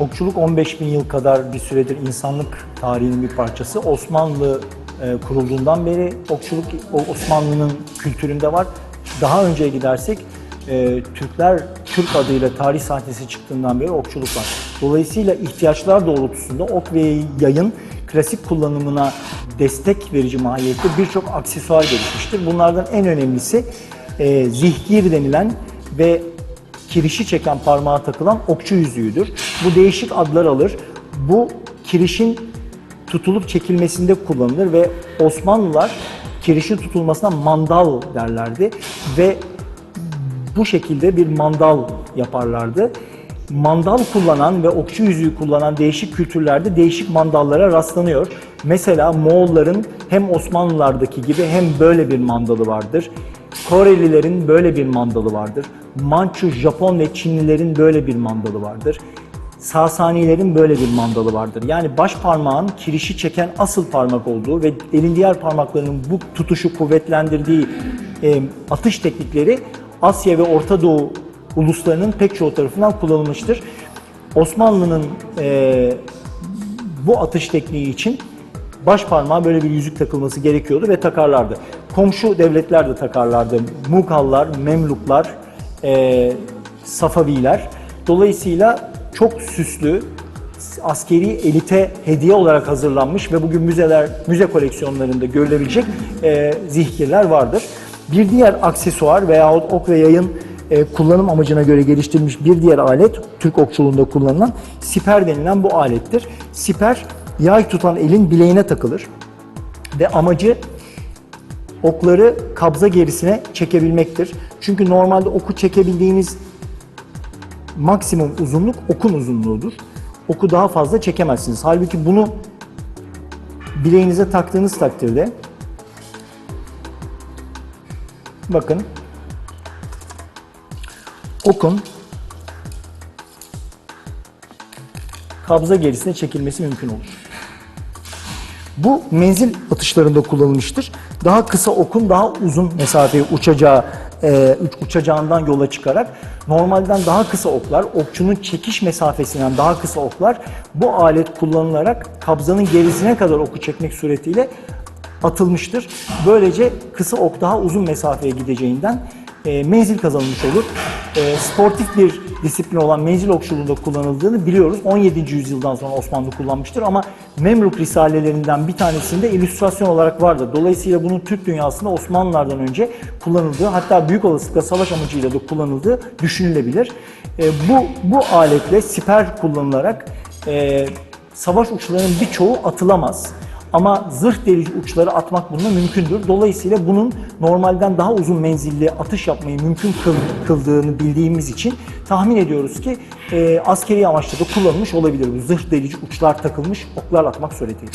Okçuluk 15 bin yıl kadar bir süredir insanlık tarihinin bir parçası. Osmanlı e, kurulduğundan beri okçuluk Osmanlı'nın kültüründe var. Daha önceye gidersek e, Türkler Türk adıyla tarih sahnesi çıktığından beri okçuluk var. Dolayısıyla ihtiyaçlar doğrultusunda ok ve yayın klasik kullanımına destek verici mahiyette birçok aksesuar gelişmiştir. Bunlardan en önemlisi e, zihgir denilen ve kirişi çeken parmağa takılan okçu yüzüğüdür. Bu değişik adlar alır. Bu kirişin tutulup çekilmesinde kullanılır ve Osmanlılar kirişin tutulmasına mandal derlerdi ve bu şekilde bir mandal yaparlardı. Mandal kullanan ve okçu yüzüğü kullanan değişik kültürlerde değişik mandallara rastlanıyor. Mesela Moğolların hem Osmanlılardaki gibi hem böyle bir mandalı vardır. Korelilerin böyle bir mandalı vardır. Mançu, Japon ve Çinlilerin böyle bir mandalı vardır. Sasanilerin böyle bir mandalı vardır. Yani baş parmağın kirişi çeken asıl parmak olduğu ve elin diğer parmaklarının bu tutuşu kuvvetlendirdiği e, atış teknikleri Asya ve Orta Doğu uluslarının pek çoğu tarafından kullanılmıştır. Osmanlı'nın e, bu atış tekniği için baş parmağa böyle bir yüzük takılması gerekiyordu ve takarlardı. Komşu devletler de takarlardı. Mughalllar, Memluklar, e, Safaviler. Dolayısıyla çok süslü, askeri elite hediye olarak hazırlanmış ve bugün müzeler, müze koleksiyonlarında görülebilecek e, zihkirler vardır. Bir diğer aksesuar veyahut ok ve yayın e, kullanım amacına göre geliştirilmiş bir diğer alet, Türk okçuluğunda kullanılan siper denilen bu alettir. Siper, yay tutan elin bileğine takılır ve amacı okları kabza gerisine çekebilmektir. Çünkü normalde oku çekebildiğiniz maksimum uzunluk okun uzunluğudur. Oku daha fazla çekemezsiniz. Halbuki bunu bileğinize taktığınız takdirde bakın okun kabza gerisine çekilmesi mümkün olur. Bu menzil atışlarında kullanılmıştır. Daha kısa okun daha uzun mesafeye uçacağı e, uç- uçacağından yola çıkarak normalden daha kısa oklar, okçunun çekiş mesafesinden daha kısa oklar bu alet kullanılarak kabzanın gerisine kadar oku çekmek suretiyle atılmıştır. Böylece kısa ok daha uzun mesafeye gideceğinden e, menzil kazanılmış olur. E, sportif bir disiplin olan menzil okçuluğunda kullanıldığını biliyoruz. 17. yüzyıldan sonra Osmanlı kullanmıştır ama Memluk risalelerinden bir tanesinde illüstrasyon olarak vardır. Dolayısıyla bunun Türk dünyasında Osmanlılardan önce kullanıldığı hatta büyük olasılıkla savaş amacıyla da kullanıldığı düşünülebilir. E, bu, bu aletle siper kullanılarak e, savaş uçlarının birçoğu atılamaz. Ama zırh delici uçları atmak bununla mümkündür. Dolayısıyla bunun normalden daha uzun menzilli atış yapmayı mümkün kıl- kıldığını bildiğimiz için tahmin ediyoruz ki e, askeri amaçla da kullanılmış olabilir. Bu zırh delici uçlar takılmış oklar atmak suretiyle.